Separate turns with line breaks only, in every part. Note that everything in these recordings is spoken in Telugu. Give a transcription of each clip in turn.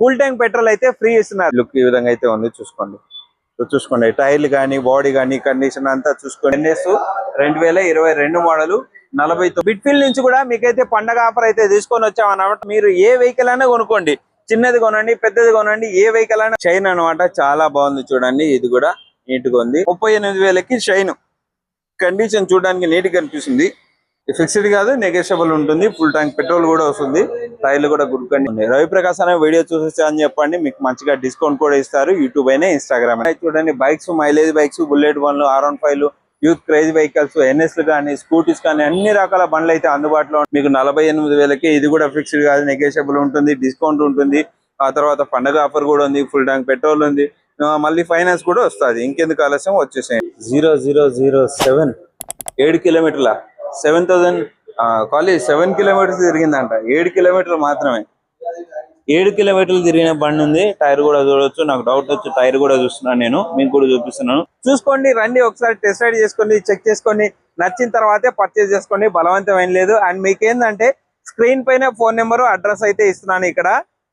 ఫుల్ ట్యాంక్ పెట్రోల్ అయితే ఫ్రీ ఇస్తున్నారు. లుక్ ఈ విధంగా అయితే ఉంది చూసుకోండి. చూసుకోండి టైర్లు కానీ బాడీ కానీ కండిషన్ అంతా చూసుకోండి. ఎన్ఎస్ రెండు వేల ఇరవై రెండు మోడల్ నలభై బిట్ఫిల్ నుంచి కూడా మీకైతే పండగ ఆఫర్ అయితే తీసుకొని వచ్చామన్నమాట. మీరు ఏ వెహికల్ అయినా కొనుక్కోండి. చిన్నది కొనండి పెద్దది కొనండి ఏ వెహికల్ అయినా. షైన్ అన్నమాట చాలా బాగుంది చూడండి. ఇది కూడా నీట్గా ఉంది. ముప్పై ఎనిమిది వేలకి షైన్ కండిషన్ చూడడానికి నీట్గా కనిపిస్తుంది. ఫిక్స్డ్ కాదు నెగోషియబుల్ ఉంటుంది. ఫుల్ ట్యాంక్ పెట్రోల్ కూడా వస్తుంది. టైర్లు కూడా గుడ్ కండి రవి ప్రకాశ్ అనే వీడియో చూసేసి అని చెప్పండి. మీకు మంచిగా డిస్కౌంట్ కూడా ఇస్తారు. యూట్యూబ్ అయినా ఇన్స్టాగ్రామ్ అయినా. చూడండి bikes mileage bikes bullet వన్లు R one five youth craze vehicles NS కానీ స్కూటీస్ కానీ అన్ని రకాల బండ్లు అయితే అందుబాటులో ఉన్నాయి. మీకు నలభై ఎనిమిది వేలకి ఇది కూడా ఫిక్స్డ్ కాదు. నెగోషియబుల్ ఉంటుంది డిస్కౌంట్ ఉంటుంది. ఆ తర్వాత పండగ ఆఫర్ కూడా ఉంది. ఫుల్ ట్యాంక్ పెట్రోల్ ఉంది. మళ్ళీ ఫైనాన్స్ కూడా వస్తుంది. ఇంకెందుకు ఆలస్యం? వచ్చేసేయండి. జీరో జీరో జీరో సెవెన్ ఏడు కిలోమీటర్ల? Seven thousand college seven kilometres తిరిగిందంట. ఏడు కిలోమీటర్లు మాత్రమే. ఏడు కిలోమీటర్లు తిరిగిన బండి ఉంది. టైర్ కూడా చూడొచ్చు. నాకు డౌట్ వచ్చి టైర్ కూడా చూస్తున్నాను నేను. మీకు కూడా చూపిస్తున్నాను. చూసుకోండి రండి. ఒకసారి టెస్ట్ రైడ్ చేసుకోండి చెక్ చేసుకోండి. నచ్చిన తర్వాతే పర్చేస్ చేసుకోండి. బలవంతం లేదు. అండ్ మీకు ఏంటంటే స్క్రీన్ పైన ఫోన్ నెంబర్ అడ్రస్ అయితే ఇస్తున్నాను ఇక్కడ.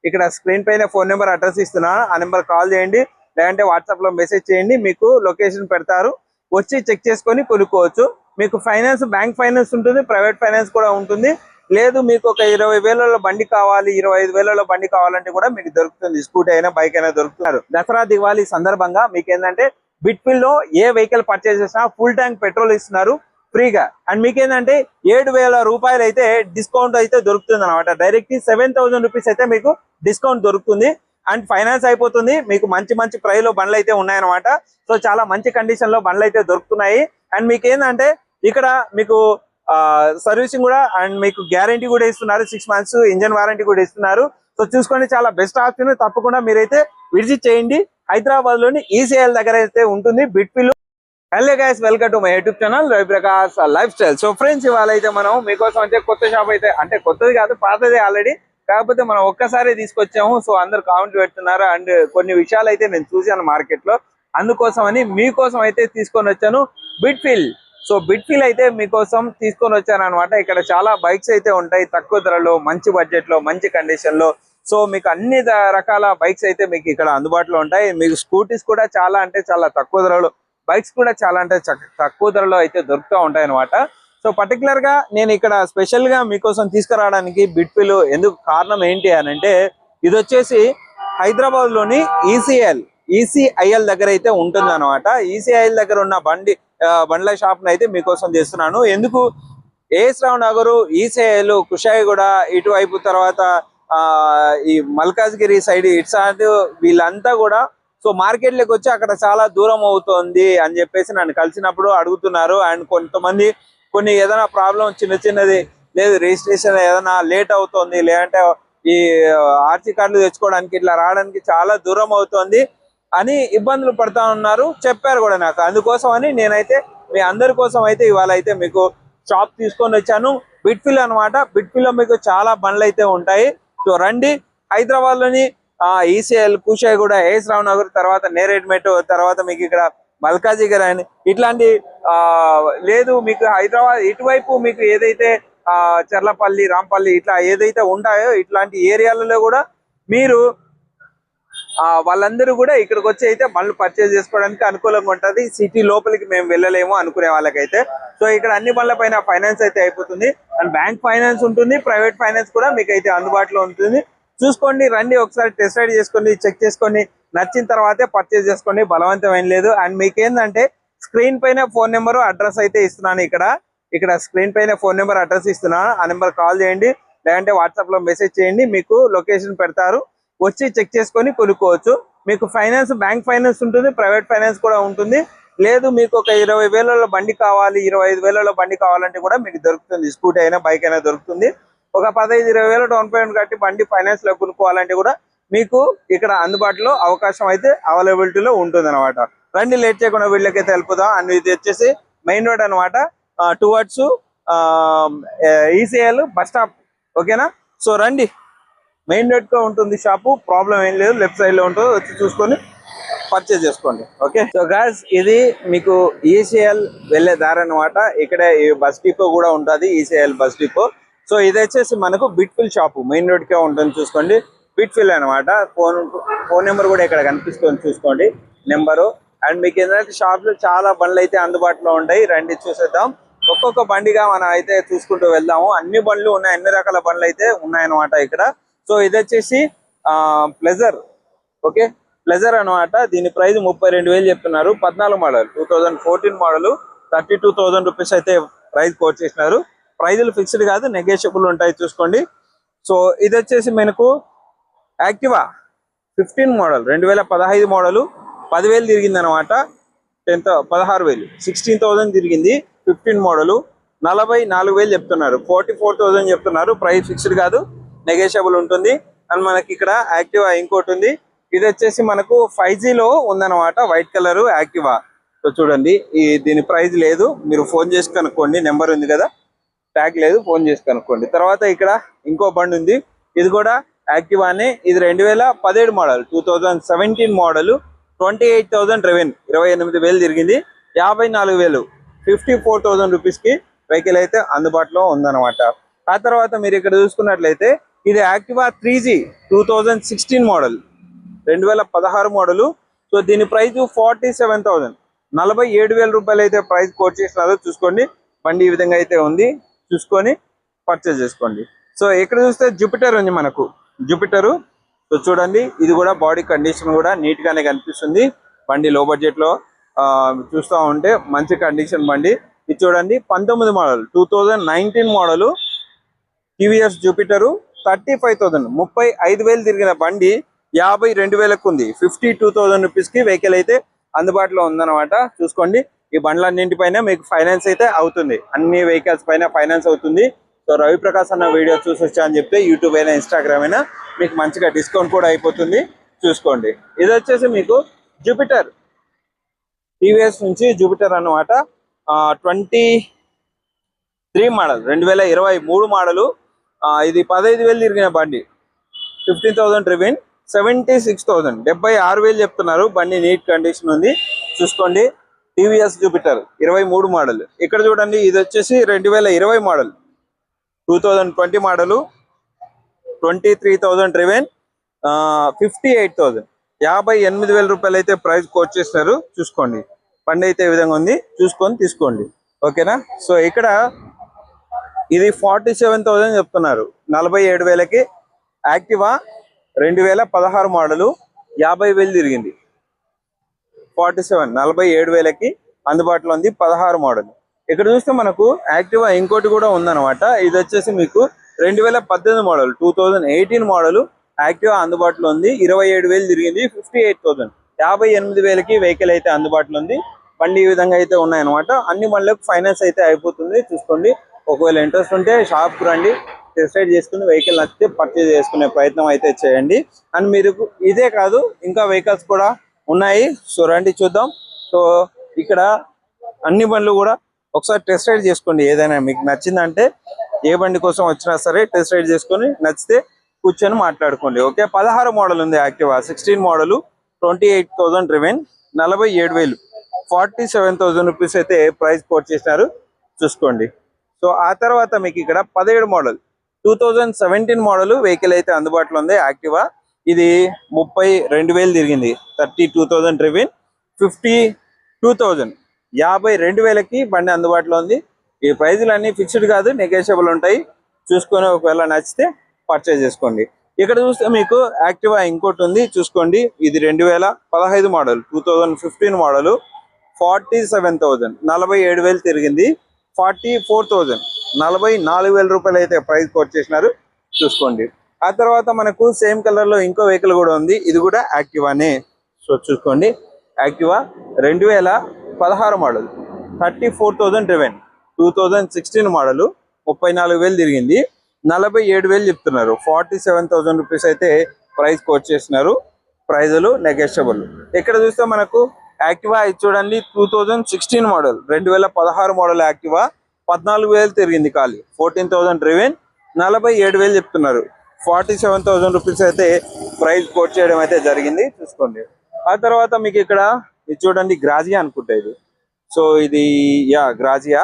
ఇక్కడ స్క్రీన్ పైన ఫోన్ నెంబర్ అడ్రస్ ఇస్తున్నాను. ఆ నెంబర్ కాల్ చేయండి. లేదంటే వాట్సాప్లో మెసేజ్ చేయండి. మీకు లొకేషన్ పెడతారు. వచ్చి చెక్ చేసుకొని కొనుక్కోవచ్చు. మీకు ఫైనాన్స్ బ్యాంక్ ఫైనాన్స్ ఉంటుంది ప్రైవేట్ ఫైనాన్స్ కూడా ఉంటుంది. లేదు మీకు ఒక ఇరవై వేలలో బండి కావాలి ఇరవై ఐదు వేలలో బండి కావాలంటే కూడా మీకు దొరుకుతుంది. స్కూటీ అయినా బైక్ అయినా దొరుకుతున్నారు. దసరా దివాళీ సందర్భంగా మీకు ఏంటంటే బిట్ఫిల్లో ఏ వెహికల్ పర్చేస్ చేసినా ఫుల్ ట్యాంక్ పెట్రోల్ ఇస్తున్నారు ఫ్రీగా అండ్ మీకు ఏంటంటే ఏడు వేల రూపాయలు అయితే డిస్కౌంట్ అయితే దొరుకుతుంది అనమాట డైరెక్ట్ సెవెన్ థౌసండ్ రూపీస్ అయితే మీకు డిస్కౌంట్ దొరుకుతుంది. అండ్ ఫైనాన్స్ అయిపోతుంది. మీకు మంచి మంచి ప్రైస్లో బండ్లు అయితే ఉన్నాయన్నమాట. సో చాలా మంచి కండిషన్లో బండ్లు అయితే దొరుకుతున్నాయి. అండ్ మీకు ఏంటంటే ఇక్కడ మీకు సర్వీసింగ్ కూడా అండ్ మీకు గ్యారంటీ కూడా ఇస్తున్నారు. సిక్స్ మంత్స్ ఇంజన్ వారంటీ కూడా ఇస్తున్నారు. సో చూసుకోండి చాలా బెస్ట్ ఆప్షన్ తప్పకుండా మీరైతే విజిట్ చేయండి. హైదరాబాద్లోని ఈసీఎల్ దగ్గర అయితే ఉంటుంది. బిట్పిల్ hello guys welcome to my YouTube channel Raviprakash lifestyle so friends ఇవాళ అయితే మనం మీకోసం అయితే కొత్త షాప్ అయితే అంటే కొత్తది కాదు పాతదే ఆల్రెడీ కాకపోతే మనం ఒక్కసారి తీసుకొచ్చాము. సో అందరు కామెంట్ పెడుతున్నారు. అండ్ కొన్ని విషయాలు అయితే నేను చూశాను మార్కెట్లో అందుకోసమని మీకోసం అయితే తీసుకొని వచ్చాను. బిట్ఫిల్ సో బిట్ఫిల్ అయితే మీకోసం తీసుకొని వచ్చాను అనమాట ఇక్కడ చాలా బైక్స్ అయితే ఉంటాయి. తక్కువ ధరలో మంచి బడ్జెట్లో మంచి కండిషన్లో. సో మీకు అన్ని రకాల బైక్స్ అయితే మీకు ఇక్కడ అందుబాటులో ఉంటాయి. మీకు స్కూటీస్ కూడా చాలా అంటే చాలా తక్కువ ధరలో బైక్స్ కూడా చాలా అంటే తక్కువ ధరలో అయితే దొరుకుతూ ఉంటాయి అనమాట సో పర్టికులర్గా నేను ఇక్కడ స్పెషల్గా మీకోసం తీసుకురావడానికి బిట్పిల్ ఎందుకు కారణం ఏంటి అని అంటే ఇది వచ్చేసి హైదరాబాద్లోని ఈసీఎల్ ఈసీఐఎల్ దగ్గర అయితే ఉంటుంది అనమాట ఈసీఐఎల్ దగ్గర ఉన్న బండి బండ్ల షాప్ అయితే మీకోసం చేస్తున్నాను ఎందుకు? ఏఎస్ రావు నగరు ఈసేలు కుషాయిగూడ ఇటువైపు తర్వాత ఆ ఈ మల్కాజ్గిరి సైడ్ ఇటు వీళ్ళంతా కూడా సో మార్కెట్లోకి వచ్చి అక్కడ చాలా దూరం అవుతుంది అని చెప్పేసి నన్ను కలిసినప్పుడు అడుగుతున్నారు. అండ్ కొంతమంది కొన్ని ఏదైనా ప్రాబ్లం చిన్న చిన్నది లేదు రిజిస్ట్రేషన్ ఏదైనా లేట్ అవుతుంది లేదంటే ఈ ఆర్సీ కార్డులు తెచ్చుకోవడానికి ఇట్లా రావడానికి చాలా దూరం అవుతుంది. అని ఇబ్బందులు పడతా ఉన్నారు. చెప్పారు కూడా నాకు. అందుకోసం అని నేనైతే మీ అందరి కోసం అయితే ఇవాళ అయితే మీకు షాప్ తీసుకొని వచ్చాను. బిట్ఫిల్ అనమాట బిట్ఫిల్లో మీకు చాలా బండ్లు అయితే ఉంటాయి. సో రండి. హైదరాబాద్లోని ఈసీఎల్ కూడా ఏఎస్ రావు నగర్ తర్వాత నేరేడ్మెట్ తర్వాత మీకు ఇక్కడ మల్కాజిగర్ అని ఇట్లాంటి లేదు మీకు హైదరాబాద్ ఇటువైపు మీకు ఏదైతే చెర్లపల్లి రాంపల్లి ఇట్లా ఏదైతే ఉంటాయో ఇట్లాంటి ఏరియాలలో కూడా మీరు వాళ్ళందరూ కూడా ఇక్కడికి వచ్చి అయితే బండ్లు పర్చేజ్ చేసుకోవడానికి అనుకూలంగా ఉంటది. సిటీ లోపలికి మేము వెళ్ళలేము అనుకునే వాళ్ళకైతే. సో ఇక్కడ అన్ని బండ్ల పైన ఫైనాన్స్ అయితే అయిపోతుంది. అండ్ బ్యాంక్ ఫైనాన్స్ ఉంటుంది ప్రైవేట్ ఫైనాన్స్ కూడా మీకు అయితే అందుబాటులో ఉంటుంది. చూసుకోండి రండి ఒకసారి టెస్ట్ రైడ్ చేసుకోండి చెక్ చేసుకోండి. నచ్చిన తర్వాతే పర్చేజ్ చేసుకోండి బలవంతం ఏం లేదు. అండ్ మీకు ఏంటంటే స్క్రీన్ పైన ఫోన్ నెంబర్ అడ్రస్ అయితే ఇస్తున్నాను ఇక్కడ. ఇక్కడ స్క్రీన్ పైన ఫోన్ నెంబర్ అడ్రస్ ఇస్తున్నాను. ఆ నెంబర్ కాల్ చేయండి. లేదంటే వాట్సాప్లో మెసేజ్ చేయండి. మీకు లొకేషన్ పెడతారు. వచ్చి చెక్ చేసుకొని కొనుక్కోవచ్చు. మీకు ఫైనాన్స్ బ్యాంక్ ఫైనాన్స్ ఉంటుంది ప్రైవేట్ ఫైనాన్స్ కూడా ఉంటుంది. లేదు మీకు ఒక ఇరవై వేలలో బండి కావాలి ఇరవై ఐదు వేలలో బండి కావాలంటే కూడా మీకు దొరుకుతుంది. స్కూటీ అయినా బైక్ అయినా దొరుకుతుంది. ఒక పదహైదు ఇరవై వేల డౌన్ పేమెంట్ కట్టి బండి ఫైనాన్స్లో కొనుక్కోవాలంటే కూడా మీకు ఇక్కడ అందుబాటులో అవకాశం అయితే అవైలబిలిటీలో ఉంటుంది అనమాట రండి లేట్ చేయకుండా వీళ్ళకైతే వెళ్ళిపోదాం అండ్ ఇది వచ్చేసి మెయిన్ రోడ్ అనమాట టువర్డ్స్ ఈసీఎల్ బస్ స్టాప్. ఓకేనా? సో రండి. మెయిన్ రోడ్గా ఉంటుంది షాపు ప్రాబ్లం ఏం లేదు లెఫ్ట్ సైడ్లో ఉంటుంది వచ్చి చూసుకొని పర్చేజ్ చేసుకోండి ఓకే? సో గాస్ ఇది మీకు ఈసీఎల్ వెళ్ళే దారి అనమాట ఇక్కడ బస్ డిపో కూడా ఉంటుంది ఈసీఎల్ బస్ డిపో. సో ఇది వచ్చేసి మనకు బిట్ఫిల్ షాపు మెయిన్ రోడ్ కే ఉంటుంది చూసుకోండి. బిట్ఫిల్ అనమాట ఫోన్ ఫోన్ నెంబర్ కూడా ఇక్కడ కనిపిస్తుంది చూసుకోండి నెంబరు. అండ్ మీకు ఏంటంటే షాప్లో చాలా బండ్లు అయితే అందుబాటులో ఉంటాయి. రండి చూసేద్దాం. ఒక్కొక్క బండిగా మనం అయితే చూసుకుంటూ వెళ్దాము. అన్ని బండ్లు ఉన్నాయి అన్ని రకాల బండ్లు అయితే ఉన్నాయన్నమాట ఇక్కడ. సో ఇది వచ్చేసి ప్లెజర్ ఓకే? ప్లెజర్ అన్నమాట. దీని ప్రైస్ ముప్పై రెండు వేలు చెప్తున్నారు. పద్నాలుగు model two thousand fourteen model thirty two thousand rupees అయితే ప్రైస్ కోట్ చేసినారు. ప్రైజులు ఫిక్స్డ్ కాదు నెగోషియబుల్ ఉంటాయి చూసుకోండి. సో ఇది వచ్చేసి మనకు యాక్టివా? ఫిఫ్టీన్ మోడల్ రెండు వేల పదహైదు మోడలు పదివేలు తిరిగింది అనమాట టెన్త్ పదహారు వేలు సిక్స్టీన్ థౌసండ్ తిరిగింది. ఫిఫ్టీన్ మోడలు నలభై నాలుగు వేలు చెప్తున్నారు. ఫార్టీ ఫోర్ థౌసండ్ చెప్తున్నారు. ప్రైస్ ఫిక్స్డ్ కాదు. నెగేషియబుల్ ఉంటుంది. అండ్ మనకి ఇక్కడ యాక్టివా ఇంకోటి ఉంది. ఇది వచ్చేసి మనకు ఫైవ్ జీలో ఉందన్నమాట వైట్ కలర్ యాక్టివా సో చూడండి ఈ దీని ప్రైస్ లేదు. మీరు ఫోన్ చేసి కనుక్కోండి. నెంబర్ ఉంది కదా? ట్యాగ్ లేదు ఫోన్ చేసి కనుక్కోండి. తర్వాత ఇక్కడ ఇంకో బండి ఉంది. ఇది కూడా యాక్టివానే ఇది రెండు వేల పదిహేడు model two thousand seventeen model twenty eight thousand driven ఇరవై ఎనిమిది వేలు తిరిగింది. యాభై నాలుగు వేలు ఫిఫ్టీ ఫోర్ థౌసండ్ రూపీస్కి వెహికల్ అయితే అందుబాటులో ఉందన్నమాట. ఆ తర్వాత మీరు ఇక్కడ చూసుకున్నట్లయితే ఇది Activa three G two thousand sixteen model. రెండు వేల పదహారు మోడలు. సో దీని ప్రైస్ ఫార్టీ సెవెన్ థౌసండ్ నలభై ఏడు వేల రూపాయలు అయితే ప్రైస్ కోట్ చేసినారో చూసుకోండి. బండి ఈ విధంగా అయితే ఉంది. చూసుకొని పర్చేస్ చేసుకోండి. సో ఇక్కడ చూస్తే జూపిటర్ ఉంది మనకు. జూపిటరు సో చూడండి ఇది కూడా బాడీ కండిషన్ కూడా నీట్ గానే కనిపిస్తుంది. బండి లో బడ్జెట్లో ఆ, చూస్తా ఉంటే మంచి కండిషన్ బండి. ఇది చూడండి పంతొమ్మిది model. Two thousand nineteen model. TVS Jupiter thirty five thousand. ముప్పై ఐదు వేలు తిరిగిన బండి యాభై రెండు వేలకు ఉంది ఫిఫ్టీ టూ థౌసండ్ రూపీస్కి వెహికల్ అయితే అందుబాటులో ఉందన్నమాట. చూసుకోండి ఈ బండ్లన్నింటిపైన మీకు ఫైనాన్స్ అయితే అవుతుంది. అన్ని వెహికల్స్ పైన ఫైనాన్స్ అవుతుంది. సో రవిప్రకాష్ అన్న వీడియో చూసి వచ్చా అని చెప్తే యూట్యూబ్ అయినా ఇన్స్టాగ్రామ్ అయినా మీకు మంచిగా డిస్కౌంట్ కూడా అయిపోతుంది. చూసుకోండి. ఇది వచ్చేసి మీకు జూపిటర్. టీవీఎస్ నుంచి జూపిటర్ అన్నమాట. ట్వంటీ త్రీ మోడల్ రెండు వేల ఇరవై మూడు మోడలు ఇది పదహైదు వేలు తిరిగిన బండి. Fifteen thousand driven seventy six thousand. డెబ్బై ఆరు వేలు చెప్తున్నారు. బండి నీట్ కండిషన్ ఉంది. చూసుకోండి. టీవీఎస్ జూపిటర్ ఇరవై మూడు మోడల్. ఇక్కడ చూడండి ఇది వచ్చేసి రెండు వేల ఇరవై model. Two thousand twenty model twenty three thousand driven fifty eight thousand యాభై ఎనిమిది వేల రూపాయలు అయితే ప్రైస్ కోట్ చేస్తున్నారు. చూసుకోండి. బండి అయితే ఈ విధంగా ఉంది? చూసుకొని తీసుకోండి. ఓకేనా? సో ఇక్కడ ఇది ఫార్టీ సెవెన్ థౌసండ్ చెప్తున్నారు. నలభై ఏడు వేలకి యాక్టివా? రెండు వేల పదహారు మోడలు. యాభై వేలు తిరిగింది. ఫార్టీ సెవెన్ నలభై ఏడు వేలకి అందుబాటులో ఉంది పదహారు మోడల్. ఇక్కడ చూస్తే మనకు యాక్టివా ఇంకోటి కూడా ఉందన్నమాట. ఇది వచ్చేసి మీకు రెండు వేల పద్దెనిమిది model. Two thousand eighteen model Activa అందుబాటులో ఉంది. ఇరవై ఏడు వేలు తిరిగింది. ఫిఫ్టీ ఎయిట్ థౌసండ్ యాభై ఎనిమిది వేలకి వెహికల్ అయితే అందుబాటులో ఉంది. బండి ఈ విధంగా అయితే ఉన్నాయన్నమాట. అన్ని బండ్లకు ఫైనాన్స్ అయితే అయిపోతుంది. చూసుకోండి. ఒకవేళ ఇంట్రెస్ట్ ఉంటే షాప్కి రండి డిసైడ్ చేసుకుని వెహికల్ నచ్చితే పర్చేజ్ చేసుకునే ప్రయత్నం అయితే చేయండి. అండ్ మీరు ఇదే కాదు ఇంకా వెహికల్స్ కూడా ఉన్నాయి. సో రండి చూద్దాం. సో ఇక్కడ అన్ని బండ్లు కూడా ఒకసారి టెస్ట్ రైడ్ చేసుకోండి. ఏదైనా మీకు నచ్చిందంటే ఏ బండి కోసం వచ్చినా సరే టెస్ట్ రైడ్ చేసుకొని నచ్చితే కూర్చొని మాట్లాడుకోండి. ఓకే పదహారు మోడల్ ఉంది Activa sixteen model twenty eight thousand driven నలభై ఏడు వేలు. ఫార్టీ సెవెన్ థౌసండ్ రూపీస్ అయితే ప్రైస్ కోట్ చేసినారు. చూసుకోండి. సో ఆ తర్వాత మీకు ఇక్కడ పదిహేడు model two thousand seventeen model vehicle అయితే అందుబాటులో ఉంది యాక్టివా. ఇది ముప్పై రెండు వేలు తిరిగింది thirty two thousand driven fifty two thousand యాభై రెండు వేలకి బండి అందుబాటులో ఉంది. ఈ ప్రైజులు అన్ని ఫిక్స్డ్ కాదు నెగోషియబుల్ ఉంటాయి. చూసుకొని ఒకవేళ నచ్చితే పర్చేజ్ చేసుకోండి. ఇక్కడ చూస్తే మీకు యాక్టివా ఇంకోటి ఉంది చూసుకోండి. ఇది రెండు వేల పదహైదు model two thousand fifteen model forty seven thousand నలభై ఏడు వేలు తిరిగింది. Forty four thousand. నలభై నాలుగు వేల రూపాయలు అయితే ప్రైస్ కోట్ చేసినారు. చూసుకోండి. ఆ తర్వాత మనకు సేమ్ కలర్లో ఇంకో వెహికల్ కూడా ఉంది. ఇది కూడా యాక్టివానే. సో చూసుకోండి. యాక్టివా రెండు వేల పదహారు model. Thirty four thousand driven two thousand sixteen model. ముప్పై నాలుగు వేలు తిరిగింది. నలభై ఏడు వేలు చెప్తున్నారు. ఫార్టీ సెవెన్ థౌసండ్ రూపీస్ అయితే ప్రైస్ కోట్ చేసినారు. ప్రైజులు నెగెస్టబుల్ ఇక్కడ చూస్తే మనకు యాక్టివా ఇది చూడండి టూ థౌజండ్ సిక్స్టీన్ మోడల్ రెండు వేల పదహారు మోడల్ యాక్టివా. పద్నాలుగు వేలు తిరిగింది ఖాళీ ఫోర్టీన్ థౌసండ్ రివెన్ నలభై ఏడు వేలు చెప్తున్నారు. ఫార్టీ సెవెన్ థౌసండ్ రూపీస్ అయితే ప్రైస్ కోట్ చేయడం అయితే జరిగింది చూసుకోండి. ఆ తర్వాత మీకు ఇక్కడ ఇది చూడండి గ్రాజియా అనుకుంటా ఇది. సో ఇది యా గ్రాజియా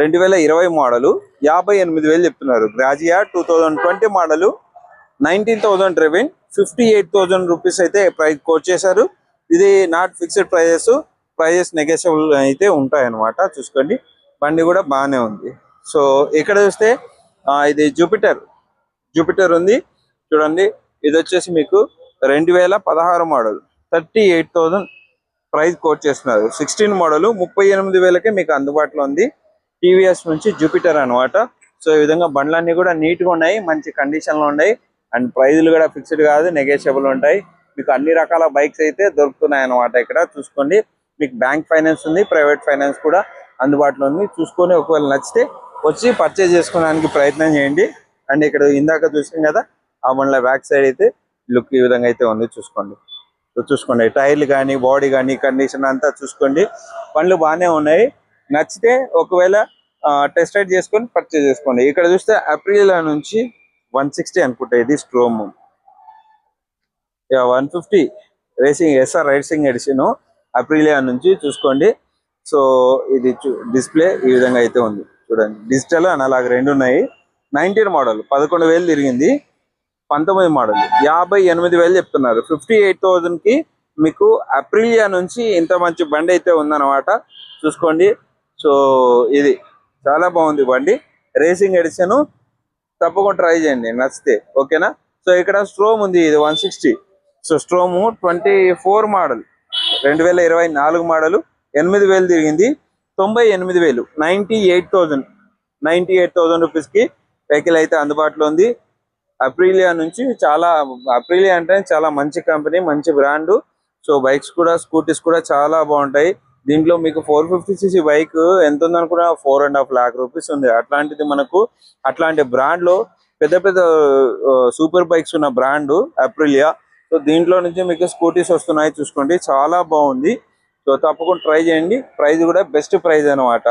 రెండు వేల ఇరవై మోడలు యాభై ఎనిమిది వేలు చెప్తున్నారు. Grazia two thousand twenty model nineteen thousand driven fifty eight thousand rupees అయితే ప్రైస్ కోట్ చేశారు. ఇది not fixed prices prices negotiable అయితే ఉంటాయి అన్నమాట చూసుకోండి. బండి కూడా బాగానే ఉంది. సో ఇక్కడ చూస్తే ఇది జూపిటర్ జూపిటర్ ఉంది. చూడండి ఇది వచ్చేసి మీకు రెండు వేల పదహారు model thirty eight thousand price quote చేస్తున్నారు. సిక్స్టీన్ మోడల్ ముప్పై ఎనిమిది వేలకే మీకు అందుబాటులో ఉంది. టీవీఎస్ నుంచి జూపిటర్ అన్నమాట. సో ఈ విధంగా బండ్లన్నీ కూడా నీట్గా ఉన్నాయి మంచి కండిషన్లో ఉన్నాయి. అండ్ ప్రైజులు కూడా ఫిక్స్డ్ కాదు నెగోషియబుల్ ఉంటాయి. మీకు అన్ని రకాల బైక్స్ అయితే దొరుకుతున్నాయి అన్నమాట ఇక్కడ. చూసుకోండి. మీకు బ్యాంక్ ఫైనాన్స్ ఉంది ప్రైవేట్ ఫైనాన్స్ కూడా అందుబాటులో ఉంది. చూసుకొని ఒకవేళ నచ్చితే వచ్చి పర్చేజ్ చేసుకోవడానికి ప్రయత్నం చేయండి. అండ్ ఇక్కడ ఇందాక చూసాం కదా ఆ బండ్ల బ్యాక్ సైడ్ అయితే లుక్ ఈ విధంగా అయితే ఉంది చూసుకోండి. చూసుకోండి. టైర్లు కానీ బాడీ కానీ కండిషన్ అంతా చూసుకోండి. పండ్లు బాగానే ఉన్నాయి. నచ్చితే ఒకవేళ టెస్ట్ రైడ్ చేసుకొని పర్చేజ్ చేసుకోండి. ఇక్కడ చూస్తే అప్రిల్ నుంచి వన్ సిక్స్టీ అనుకుంటా ఇది Storm one fifty racing SR racing edition Aprilia నుంచి చూసుకోండి. సో ఇది డిస్ప్లే ఈ విధంగా అయితే ఉంది. చూడండి. డిజిటల్ అనలాగ్ రెండు ఉన్నాయి. నైన్టీన్ మోడల్ పదకొండు వేలు తిరిగింది. పంతొమ్మిది మోడల్ యాభై ఎనిమిది వేలు చెప్తున్నారు. ఫిఫ్టీ ఎయిట్ థౌజండ్కి మీకు అప్రిలియా నుంచి ఇంత మంచి బండి అయితే ఉందన్నమాట. చూసుకోండి. సో ఇది చాలా బాగుంది బండి. రేసింగ్ ఎడిషన్ తప్పకుండా ట్రై చేయండి. నచ్చితే. ఓకేనా సో ఇక్కడ స్ట్రోమ్ ఉంది. ఇది one sixty so Storm twenty four model రెండు వేల ఇరవై నాలుగు మోడల్ ఎనిమిది వేలు తిరిగింది. తొంభై ఎనిమిది వేలు ninety eight thousand ninety eight thousand రూపీస్కి వెహికల్ అయితే అందుబాటులో ఉంది. అప్రిలియా నుంచి చాలా అప్రిలియా అంటే చాలా మంచి కంపెనీ మంచి బ్రాండ్. సో బైక్స్ కూడా స్కూటీస్ కూడా చాలా బాగుంటాయి. దీంట్లో మీకు ఫోర్ ఫిఫ్టీ సీసీ బైక్ ఎంత ఉందనుకున్నా four and half lakh rupees ఉంది. అట్లాంటిది మనకు అట్లాంటి బ్రాండ్లో పెద్ద పెద్ద సూపర్ బైక్స్ ఉన్న బ్రాండ్ అప్రిలియా. సో దీంట్లో నుంచి మీకు స్కూటీస్ వస్తున్నాయి చూసుకోండి. చాలా బాగుంది. సో తప్పకుండా ట్రై చేయండి. ప్రైస్ కూడా బెస్ట్ ప్రైస్ అన్నమాట.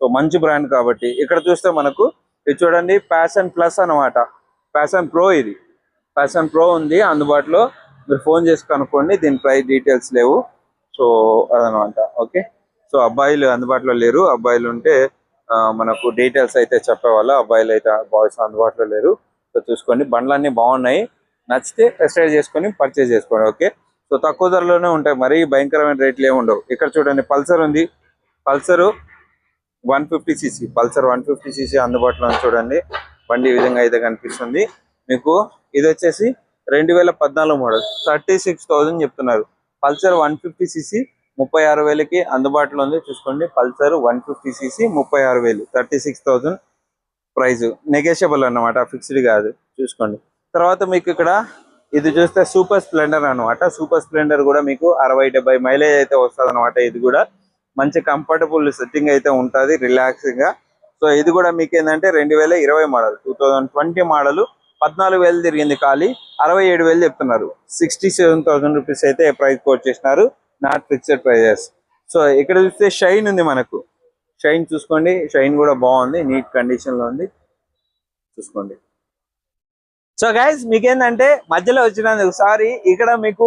సో మంచి బ్రాండ్ కాబట్టి. ఇక్కడ చూస్తే మనకు ఇది చూడండి ప్యాషన్ ప్లస్ అన్నమాట. ప్యాషన్ ప్రో ఇది. ప్యాషన్ ప్రో ఉంది. అందుబాటులో మీరు ఫోన్ చేసి కనుక్కోండి. దీని ప్రైస్ డీటెయిల్స్ లేవు. సో అదనమాట ఓకే? సో అబ్బాయిలు అందుబాటులో లేరు. అబ్బాయిలు ఉంటే మనకు డీటెయిల్స్ అయితే చెప్పేవాళ్ళు. అబ్బాయిలు అయితే బాయ్స్ అందుబాటులో లేరు. సో చూసుకోండి. బండ్లన్నీ బాగున్నాయి. నచ్చితే టెస్ట్ రైడ్ చేసుకొని పర్చేజ్ చేసుకోండి ఓకే సో తక్కువ ధరలోనే ఉంటాయి మరీ భయంకరమైన రేట్లు ఏమి ఉండవు. ఇక్కడ చూడండి పల్సర్ ఉంది. Pulsar one fifty CC Pulsar one fifty CC అందుబాటులో ఉంది చూడండి. బండి ఈ విధంగా అయితే కనిపిస్తుంది. మీకు ఇది వచ్చేసి రెండు వేల పద్నాలుగు మోడల్ థర్టీ సిక్స్ థౌజండ్ చెప్తున్నారు. పల్సర్ వన్ ఫిఫ్టీ సీసీ ముప్పై ఆరు వేలకి అందుబాటులో ఉంది. చూసుకోండి పల్సర్ వన్ ఫిఫ్టీ సీసీ ముప్పై ఆరు వేలు thirty six thousand price. Negotiable అన్నమాట ఫిక్స్డ్ కాదు. చూసుకోండి. తర్వాత మీకు ఇక్కడ ఇది చూస్తే సూపర్ స్ప్లెండర్ అన్నమాట. సూపర్ స్ప్లెండర్ కూడా మీకు అరవై డెబ్బై మైలేజ్ అయితే వస్తుంది అనమాట ఇది కూడా మంచి కంఫర్టబుల్ సెట్టింగ్ అయితే ఉంటుంది రిలాక్సింగ్గా. సో ఇది కూడా మీకు ఏంటంటే రెండు వేల ఇరవై model two thousand twenty model. పద్నాలుగు వేలు తిరిగింది ఖాళీ అరవై ఏడు వేలు చెప్తున్నారు. సిక్స్టీ సెవెన్ థౌసండ్ రూపీస్ అయితే ప్రైస్ కోట్ చేసినారు నాట్ ఫిక్స్డ్ ప్రైజెస్. సో ఇక్కడ చూస్తే షైన్ ఉంది మనకు. షైన్ చూసుకోండి షైన్ కూడా బాగుంది నీట్ కండిషన్లో ఉంది. చూసుకోండి. సో గైస్ మీకేందంటే మధ్యలో వచ్చినందుకు సారీ ఇక్కడ మీకు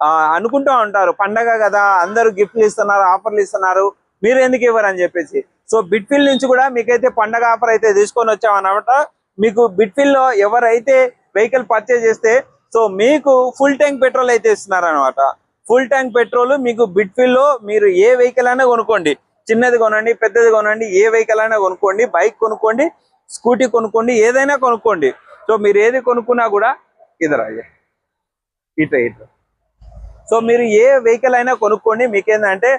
ఆ, అనుకుంటూ ఉంటారు. పండగ కదా అందరూ గిఫ్ట్లు ఇస్తున్నారు ఆఫర్లు ఇస్తున్నారు. మీరు ఎందుకు ఇవ్వరు అని చెప్పేసి. సో బిట్ఫిల్ నుంచి కూడా మీకైతే పండగ ఆఫర్ అయితే తీసుకొని వచ్చామన్నమాట. మీకు బిట్ఫిల్లో ఎవరైతే వెహికల్ పర్చేజ్ చేస్తే సో మీకు ఫుల్ ట్యాంక్ పెట్రోల్ అయితే ఇస్తున్నారు అనమాట ఫుల్ ట్యాంక్ పెట్రోల్ మీకు బిట్ఫిల్లో మీరు ఏ వెహికల్ అయినా కొనుక్కోండి. చిన్నది కొనండి పెద్దది కొనండి ఏ వెహికల్ అయినా కొనుక్కోండి. బైక్ కొనుక్కోండి స్కూటీ కొనుక్కోండి ఏదైనా కొనుక్కోండి. సో మీరు ఏది కొనుక్కున్నా కూడా ఇద్దరు ఇటు ఇటు. సో మీరు ఏ వెహికల్ అయినా కొనుక్కోండి. మీకేందంటే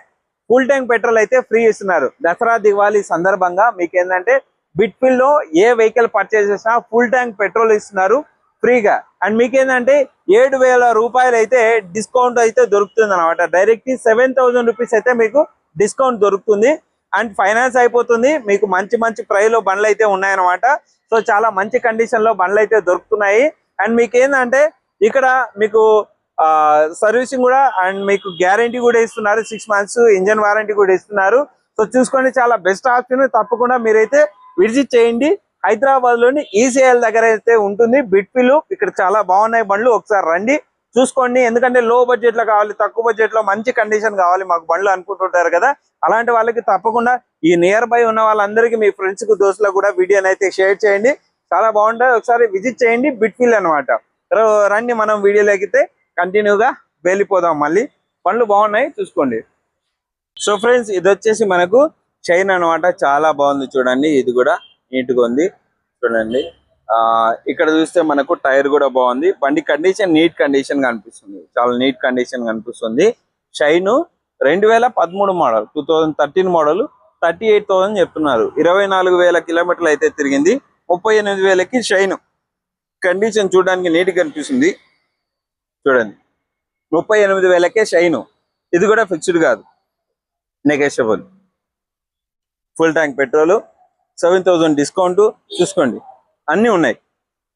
ఫుల్ ట్యాంక్ పెట్రోల్ అయితే ఫ్రీ ఇస్తున్నారు. దసరా దివాళీ సందర్భంగా మీకేందంటే బిట్ఫిల్లో ఏ వెహికల్ పర్చేస్ చేసినా ఫుల్ ట్యాంక్ పెట్రోల్ ఇస్తున్నారు ఫ్రీగా అండ్ మీకేందంటే ఏడు వేల రూపాయలు అయితే డిస్కౌంట్ అయితే దొరుకుతుంది అనమాట డైరెక్ట్ సెవెన్ థౌసండ్ రూపీస్ అయితే మీకు డిస్కౌంట్ దొరుకుతుంది. అండ్ ఫైనాన్స్ అయిపోతుంది. మీకు మంచి మంచి ప్రైస్లో బండ్లు అయితే ఉన్నాయన్నమాట. సో చాలా మంచి కండిషన్లో బండ్లు అయితే దొరుకుతున్నాయి. అండ్ మీకు ఏంటంటే ఇక్కడ మీకు సర్వీసింగ్ కూడా అండ్ మీకు గ్యారంటీ కూడా ఇస్తున్నారు. సిక్స్ మంత్స్ ఇంజన్ వారంటీ కూడా ఇస్తున్నారు. సో చూసుకోండి చాలా బెస్ట్ ఆప్షన్. తప్పకుండా మీరైతే విజిట్ చేయండి. హైదరాబాద్లోని దగ్గర అయితే ఉంటుంది. బిట్పిలు ఇక్కడ చాలా బాగున్నాయి బండ్లు. ఒకసారి రండి. చూసుకోండి. ఎందుకంటే లో బడ్జెట్లో కావాలి తక్కువ బడ్జెట్లో మంచి కండిషన్ కావాలి మాకు బండ్లు అనుకుంటుంటారు కదా. అలాంటి వాళ్ళకి తప్పకుండా ఈ నియర్ బై ఉన్న వాళ్ళందరికీ మీ ఫ్రెండ్స్కు దోస్తులకు కూడా వీడియోని అయితే షేర్ చేయండి. చాలా బాగుంటుంది. ఒకసారి విజిట్ చేయండి. బిట్ఫీల్ అన్నమాట. రండి మనం వీడియోలో ఎక్కితే కంటిన్యూగా వెళ్ళిపోదాం మళ్ళీ. పండ్లు బాగున్నాయి చూసుకోండి. సో ఫ్రెండ్స్ ఇది వచ్చేసి మనకు చైన్ అన్నమాట. చాలా బాగుంది చూడండి. ఇది కూడా నీట్గా ఉంది. చూడండి. ఇక్కడ చూస్తే మనకు టైర్ కూడా బాగుంది. బండి కండిషన్ నీట్ కండిషన్ కనిపిస్తుంది. చాలా నీట్ కండిషన్ కనిపిస్తుంది. షైన్ రెండు వేల పదమూడు model two thousand thirteen model thirty eight thousand చెప్తున్నారు. ఇరవై నాలుగు వేల కిలోమీటర్లు అయితే తిరిగింది. ముప్పై ఎనిమిది వేలకి షైన్. కండిషన్ చూడడానికి నీట్ కనిపిస్తుంది. చూడండి. ముప్పై ఎనిమిది వేలకే షైన్. ఇది కూడా ఫిక్స్డ్ కాదు. Negotiable full tank petrol. Seven thousand discount. చూసుకోండి. అన్నీ ఉన్నాయి.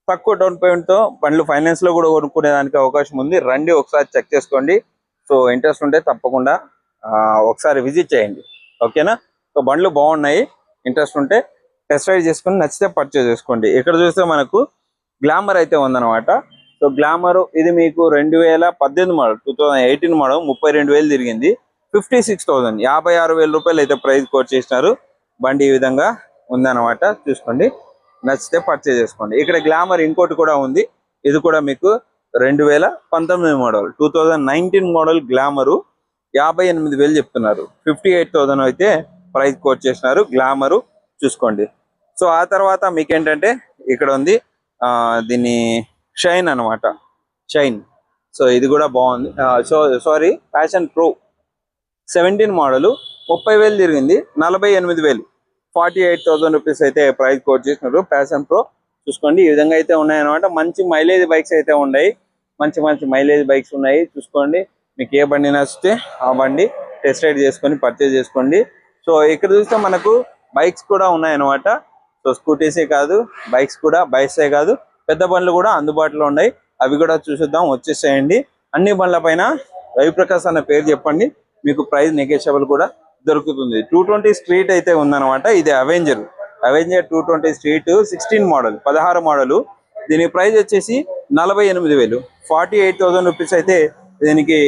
తక్కువ డౌన్ పేమెంట్తో బండ్లు ఫైనాన్స్లో కూడా కొనుక్కునే దానికి అవకాశం ఉంది. రండి ఒకసారి చెక్ చేసుకోండి. సో ఇంట్రెస్ట్ ఉంటే తప్పకుండా ఒకసారి విజిట్ చేయండి. ఓకేనా? సో బండ్లు బాగున్నాయి. ఇంట్రెస్ట్ ఉంటే టెస్ట్ రైడ్ చేసుకొని నచ్చితే పర్చేజ్ చేసుకోండి. ఇక్కడ చూస్తే మనకు గ్లామర్ అయితే ఉందన్నమాట. సో గ్లామర్ ఇది మీకు రెండు వేల పద్దెనిమిది model two thousand eighteen model ముప్పై రెండు వేలు తిరిగింది. ఫిఫ్టీ సిక్స్ థౌసండ్ యాభై ఆరు వేల రూపాయలు అయితే ప్రైస్ కోట్ చేసినారు. బండి ఈ విధంగా ఉందన్నమాట. చూసుకోండి. నచ్చితే పర్చేజ్ చేసుకోండి. ఇక్కడ గ్లామర్ ఇంకోటి కూడా ఉంది. ఇది కూడా మీకు రెండు వేల పంతొమ్మిది model two thousand nineteen model Glamour యాభై ఎనిమిది వేలు చెప్తున్నారు. ఫిఫ్టీ ఎయిట్ థౌసండ్ అయితే ప్రైస్ కోట్ చేసినారు. గ్లామరు చూసుకోండి. సో ఆ తర్వాత మీకు ఏంటంటే ఇక్కడ ఉంది ఆ, దీన్ని షైన్ అన్నమాట. షైన్ సో ఇది కూడా బాగుంది. So sorry Passion Pro seventeen model ముప్పై వేలు తిరిగింది. నలభై ఎనిమిది వేలు. ఫార్టీ ఎయిట్ థౌసండ్ రూపీస్ అయితే ప్రైస్ కోట్ చేసినారు. ప్యాషన్ ప్రో చూసుకోండి. ఈ విధంగా అయితే ఉన్నాయన్నమాట. మంచి మైలేజ్ బైక్స్ అయితే ఉన్నాయి. మంచి మంచి మైలేజ్ బైక్స్ ఉన్నాయి. చూసుకోండి. మీకు ఏ బండి నచ్చితే ఆ బండి టెస్ట్ రైడ్ చేసుకొని పర్చేజ్ చేసుకోండి. సో ఇక్కడ చూస్తే మనకు బైక్స్ కూడా ఉన్నాయన్నమాట. సో స్కూటీసే కాదు బైక్స్ కూడా బైక్సే కాదు. పెద్ద బండ్లు కూడా అందుబాటులో ఉన్నాయి. అవి కూడా చూసేద్దాం. వచ్చేసేయండి. అన్ని బండ్ల పైన రవిప్రకాష్ అన్న పేరు చెప్పండి. మీకు ప్రైస్ నెగోషియబుల్ కూడా దొరుకుతుంది. టూ ట్వంటీ స్ట్రీట్ అయితే ఉందన్నమాట. ఇది Avenger Avenger two twenty street sixteen model పదహారు మోడల్ దీని ప్రైస్ వచ్చేసి నలభై ఎనిమిది వేలు. ఫార్టీ ఎయిట్ థౌసండ్ రూపీస్ అయితే దీనికి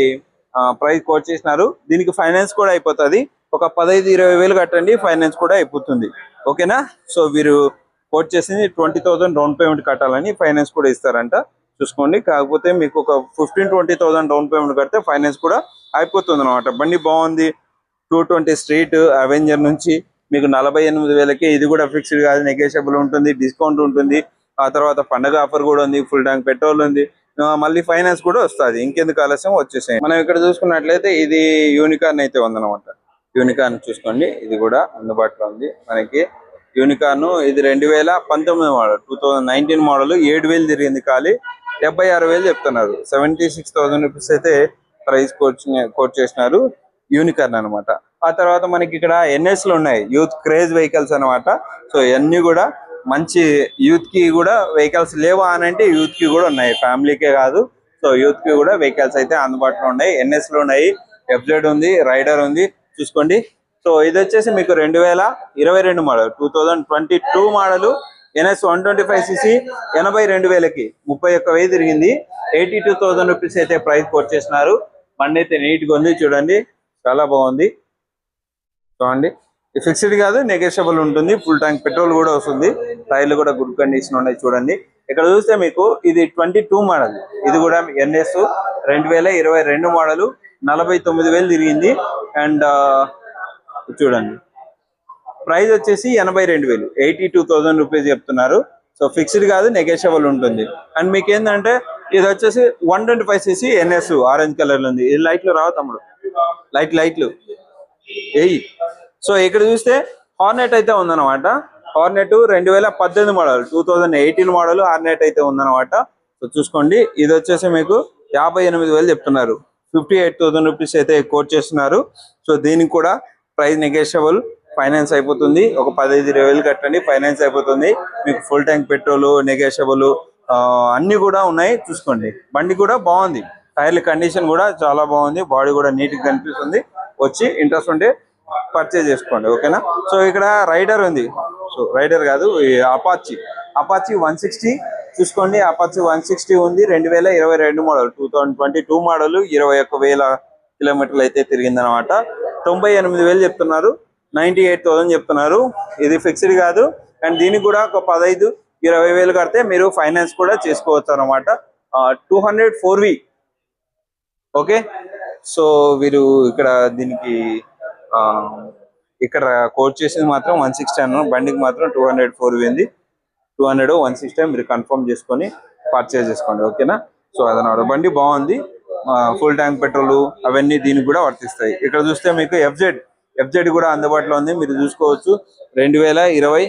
ప్రైస్ కోట్ చేసినారు. దీనికి ఫైనాన్స్ కూడా అయిపోతుంది. ఒక పదహైదు ఇరవై వేలు కట్టండి ఫైనాన్స్ కూడా అయిపోతుంది. ఓకేనా? సో వీరు కోట్ చేసింది ట్వంటీ థౌసండ్ డౌన్ పేమెంట్ కట్టాలని ఫైనాన్స్ కూడా ఇస్తారంట. చూసుకోండి. కాకపోతే మీకు ఒక fifteen twenty thousand down payment కడితే ఫైనాన్స్ కూడా అయిపోతుంది అనమాట బండి బాగుంది టూ ట్వంటీ స్ట్రీట్ అవెంజర్ నుంచి మీకు నలభై ఎనిమిది వేలకి ఇది కూడా ఫిక్స్డ్ కాదు నెగోషియబుల్ ఉంటుంది డిస్కౌంట్ ఉంటుంది. ఆ తర్వాత పండగ ఆఫర్ కూడా ఉంది ఫుల్ ట్యాంక్ పెట్రోల్ ఉంది. మళ్ళీ ఫైనాన్స్ కూడా వస్తుంది. ఇంకెందుకు ఆలస్యం? వచ్చేసాయి మనం ఇక్కడ చూసుకున్నట్లయితే ఇది యూనికార్న్ అయితే ఉందన్నమాట. యూనికార్న్ చూసుకోండి. ఇది కూడా అందుబాటులో ఉంది. మనకి యూనికార్న్ ఇది రెండు వేల పంతొమ్మిది model two thousand nineteen model ఏడు వేలు తిరిగింది ఖాళీ. డెబ్బై ఆరు వేలు చెప్తున్నారు. సెవెంటీ సిక్స్ థౌసండ్ రూపీస్ అయితే ప్రైస్ కోచ్ కోట్ చేసినారు. యూనికర్న్ అనమాట ఆ తర్వాత మనకి ఇక్కడ ఎన్ఎస్లు ఉన్నాయి యూత్ క్రేజ్ వెహికల్స్ అన్నమాట. సో ఇవన్నీ కూడా మంచి యూత్కి కూడా వెహికల్స్ లేవా అని అంటే యూత్కి కూడా ఉన్నాయి. ఫ్యామిలీకే కాదు. సో యూత్కి కూడా వెహికల్స్ అయితే అందుబాటులో ఉన్నాయి. ఎన్ఎస్లో ఉన్నాయి ఎఫ్జెడ్ ఉంది రైడర్ ఉంది. చూసుకోండి. సో ఇది వచ్చేసి మీకు రెండు వేల ఇరవై రెండు model two thousand twenty two model NS one twenty five CC ఎనభై రెండు వేలకి ముప్పై ఒక్క వెయ్యి తిరిగింది. ఎయిటీ టూ థౌసండ్ రూపీస్ అయితే ప్రైస్ కోట్ చేసినారు. బండి అయితే నీట్గా ఉంది చూడండి. చాలా బాగుంది. చూడండి. ఫిక్స్డ్ కాదు నెగోషియబుల్ ఉంటుంది. ఫుల్ ట్యాంక్ పెట్రోల్ కూడా వస్తుంది. టైర్లు కూడా గుడ్ కండిషన్ ఉన్నాయి చూడండి. ఇక్కడ చూస్తే మీకు ఇది ట్వంటీ టూ మోడల్ ఇది కూడా ఎన్ఎస్ రెండు వేల ఇరవై రెండు మోడల్ నలభై తొమ్మిది వేలు తిరిగింది. అండ్ uh, చూడండి. ప్రైస్ వచ్చేసి ఎనభై రెండు వేలు. ఎయిటీ టూ థౌసండ్ రూపీస్ చెప్తున్నారు. సో ఫిక్స్డ్ కాదు నెగోషియబుల్ ఉంటుంది. అండ్ మీకు ఏంటంటే ఇది వచ్చేసి one twenty five CC NS orange కలర్లో ఉంది. ఇది లైట్లో రావు తమ్ముడు. లైట్ లైట్లు. ఎయి సో ఇక్కడ చూస్తే హార్నెట్ అయితే ఉందన్నమాట. హార్నెట్ రెండు వేల పద్దెనిమిది model two thousand eighteen model Hornet అయితే ఉందన్నమాట. సో చూసుకోండి ఇది వచ్చేసి మీకు యాభై ఎనిమిది వేలు చెప్తున్నారు. ఫిఫ్టీ ఎయిట్ థౌసండ్ రూపీస్ అయితే కోట్ చేస్తున్నారు. సో దీనికి కూడా ప్రైస్ నెగోషియబుల్ ఫైనాన్స్ అయిపోతుంది. ఒక పదహైదు ఇరవై వేలు కట్టండి ఫైనాన్స్ అయిపోతుంది. మీకు ఫుల్ ట్యాంక్ పెట్రోల్ నెగోషియబుల్ అన్ని కూడా ఉన్నాయి. చూసుకోండి. బండి కూడా బాగుంది. టైర్ల కండిషన్ కూడా చాలా బాగుంది. బాడీ కూడా నీట్గా కనిపిస్తుంది. వచ్చి ఇంట్రెస్ట్ ఉంటే పర్చేజ్ చేసుకోండి. ఓకేనా? సో ఇక్కడ రైడర్ ఉంది. సో రైడర్ కాదు అపాచి అపాచి వన్ సిక్స్టీ. చూసుకోండి అపాచి వన్ సిక్స్టీ ఉంది. రెండు వేల ఇరవై రెండు model. Two thousand twenty two model ఇరవై ఒక్క వేల కిలోమీటర్లు అయితే తిరిగిందనమాట తొంభై ఎనిమిది వేలు చెప్తున్నారు. నైన్టీ ఎయిట్ థౌసండ్ చెప్తున్నారు. ఇది ఫిక్స్డ్ కాదు. అండ్ దీనికి కూడా ఒక పదహైదు ఇరవై వేలు కడితే మీరు ఫైనాన్స్ కూడా చేసుకోవచ్చు అనమాట two hundred four V okay? So వీరు ఇక్కడ దీనికి ఆ, ఇక్కడ కోట్ చేసింది మాత్రం వన్ సిక్స్టీ అన్న బండికి మాత్రం టూ హండ్రెడ్ ఫోర్ ఉంది టూ హండ్రెడ్ వన్ సిక్స్టీ మీరు కన్ఫర్మ్ చేసుకొని పర్చేజ్ చేసుకోండి ఓకేనా? సో అదనమాట. బండి బాగుంది. ఫుల్ ట్యాంక్ పెట్రోల్ అవన్నీ దీనికి కూడా వర్తిస్తాయి. ఇక్కడ చూస్తే మీకు ఎఫ్జెడ్ ఎఫ్జెడ్ కూడా అందుబాటులో ఉంది. మీరు చూసుకోవచ్చు. రెండు వేల ఇరవై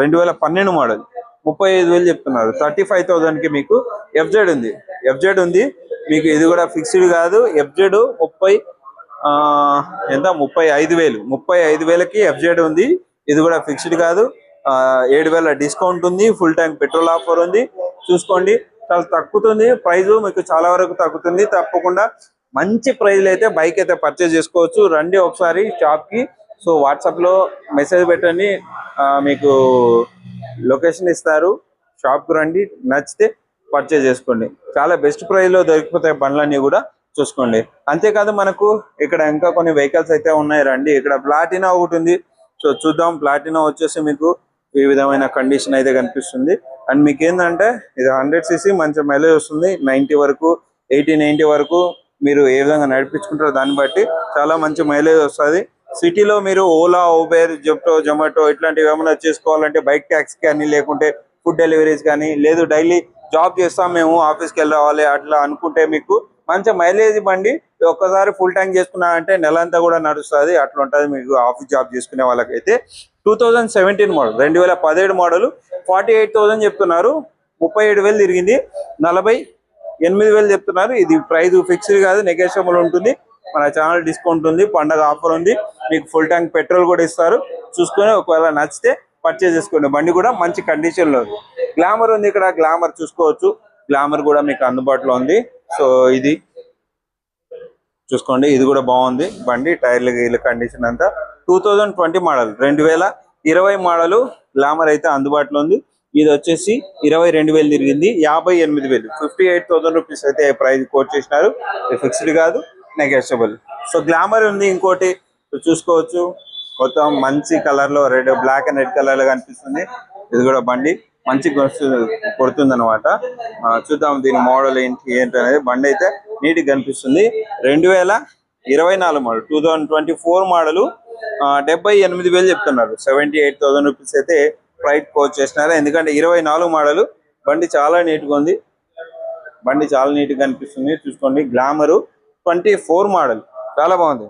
రెండు వేల పన్నెండు మోడల్. ముప్పై ఐదు వేలు చెప్తున్నారు. థర్టీ ఫైవ్ థౌసండ్కి మీకు ఎఫ్జెడ్ ఉంది. ఎఫ్జెడ్ ఉంది. మీకు ఇది కూడా ఫిక్స్డ్ కాదు. ఎఫ్జెడ్ ముప్పై ఆ, ఎంత? ముప్పై ఐదు వేలు. ముప్పై ఐదు వేలకి ఎఫ్జెడ్ ఉంది. ఇది కూడా ఫిక్స్డ్ కాదు. ఏడు వేల డిస్కౌంట్ ఉంది. ఫుల్ ట్యాంక్ పెట్రోల్ ఆఫర్ ఉంది. చూసుకోండి. చాలా తగ్గుతుంది. ప్రైస్ మీకు చాలా వరకు తగ్గుతుంది. తప్పకుండా మంచి ప్రైస్ అయితే బైక్ అయితే పర్చేజ్ చేసుకోవచ్చు. రండి ఒకసారి షాప్కి. సో వాట్సాప్లో మెసేజ్ పెట్టండి. మీకు లొకేషన్ ఇస్తారు. షాప్కి రండి. నచ్చితే పర్చేజ్ చేసుకోండి. చాలా బెస్ట్ ప్రైస్లో దొరికిపోతాయి బండ్లన్నీ కూడా చూసుకోండి. అంతేకాదు మనకు ఇక్కడ ఇంకా కొన్ని వెహికల్స్ అయితే ఉన్నాయి. రండి. ఇక్కడ ప్లాటినా ఒకటి ఉంది. సో చూద్దాం. ప్లాటినా వచ్చేసి మీకు ఈ విధమైన కండిషన్ అయితే కనిపిస్తుంది. అండ్ మీకు ఏంటంటే ఇది హండ్రెడ్ సీసీ మంచి మైలేజ్ వస్తుంది. నైన్టీ వరకు ఎయిటీ నైన్టీ వరకు మీరు ఏ విధంగా నడిపించుకుంటారో దాన్ని బట్టి చాలా మంచి మైలేజ్ వస్తుంది. సిటీలో మీరు ఓలా ఊబేర్ జెప్టో జొమాటో ఇట్లాంటివి ఏమైనా చేసుకోవాలంటే బైక్ ట్యాక్సీ కానీ లేకుంటే ఫుడ్ డెలివరీస్ కానీ లేదు డైలీ జాబ్ చేస్తాం మేము ఆఫీస్కి వెళ్ళవాలి రావాలి అట్లా అనుకుంటే మీకు మంచి మైలేజ్ బండి ఒక్కసారి ఫుల్ ట్యాంక్ చేసుకున్నారంటే నెలంతా కూడా నడుస్తుంది అట్లా ఉంటుంది మీకు ఆఫీస్ జాబ్ చేసుకునే వాళ్ళకైతే. టూ థౌజండ్ సెవెంటీన్ మోడల్ రెండు వేల పదిహేడు మోడల్ ఫార్టీ ఎయిట్ థౌసండ్ చెప్తున్నారు ముప్పై ఏడు వేలు తిరిగింది. నలభై ఎనిమిది వేలు చెప్తున్నారు. ఇది ప్రైస్ ఫిక్స్డ్ కాదు నెగోషియబుల్ ఉంటుంది. మన ఛానల్ డిస్కౌంట్ ఉంది పండగ ఆఫర్ ఉంది. మీకు ఫుల్ ట్యాంక్ పెట్రోల్ కూడా ఇస్తారు. చూసుకొని ఒకవేళ నచ్చితే పర్చేజ్ చేసుకోండి. బండి కూడా మంచి కండిషన్లో ఉంది. గ్లామర్ ఉంది ఇక్కడ గ్లామర్ చూసుకోవచ్చు. గ్లామర్ కూడా మీకు అందుబాటులో ఉంది. సో ఇది చూసుకోండి ఇది కూడా బాగుంది. బండి టైర్లు గీర్ల కండిషన్ అంతా. టూ థౌజండ్ ట్వంటీ మోడల్ రెండు వేల ఇరవై మోడల్ గ్లామర్ అయితే అందుబాటులో ఉంది. ఇది వచ్చేసి ఇరవై రెండు వేలు తిరిగింది. యాభై ఎనిమిది వేలు. ఫిఫ్టీ ఎయిట్ థౌసండ్ రూపీస్ అయితే ప్రైస్ కోట్ చేసినారు. ఫిక్స్డ్ కాదు నెగోషియబుల్ సో గ్లామర్ ఉంది ఇంకోటి. చూసుకోవచ్చు. మొత్తం మంచి కలర్లో రెడ్ బ్లాక్ అండ్ రెడ్ కలర్లో కనిపిస్తుంది. ఇది కూడా బండి. మంచి కొడుతుంది అనమాట చూద్దాం దీని మోడల్ ఏంటి ఏంటి అనేది. బండి అయితే నీట్ కనిపిస్తుంది. రెండు వేల ఇరవై నాలుగు model two thousand twenty four model డెబ్బై ఎనిమిది వేలు చెప్తున్నారు. సెవెంటీ ఎయిట్ థౌసండ్ రూపీస్ అయితే ప్రైట్ కోచ్ చేసినారు ఎందుకంటే ఇరవై నాలుగు మోడల్ బండి చాలా నీట్గా ఉంది. బండి చాలా నీట్గా కనిపిస్తుంది. చూసుకోండి గ్లామర్ ట్వంటీ ఫోర్ మోడల్ చాలా బాగుంది.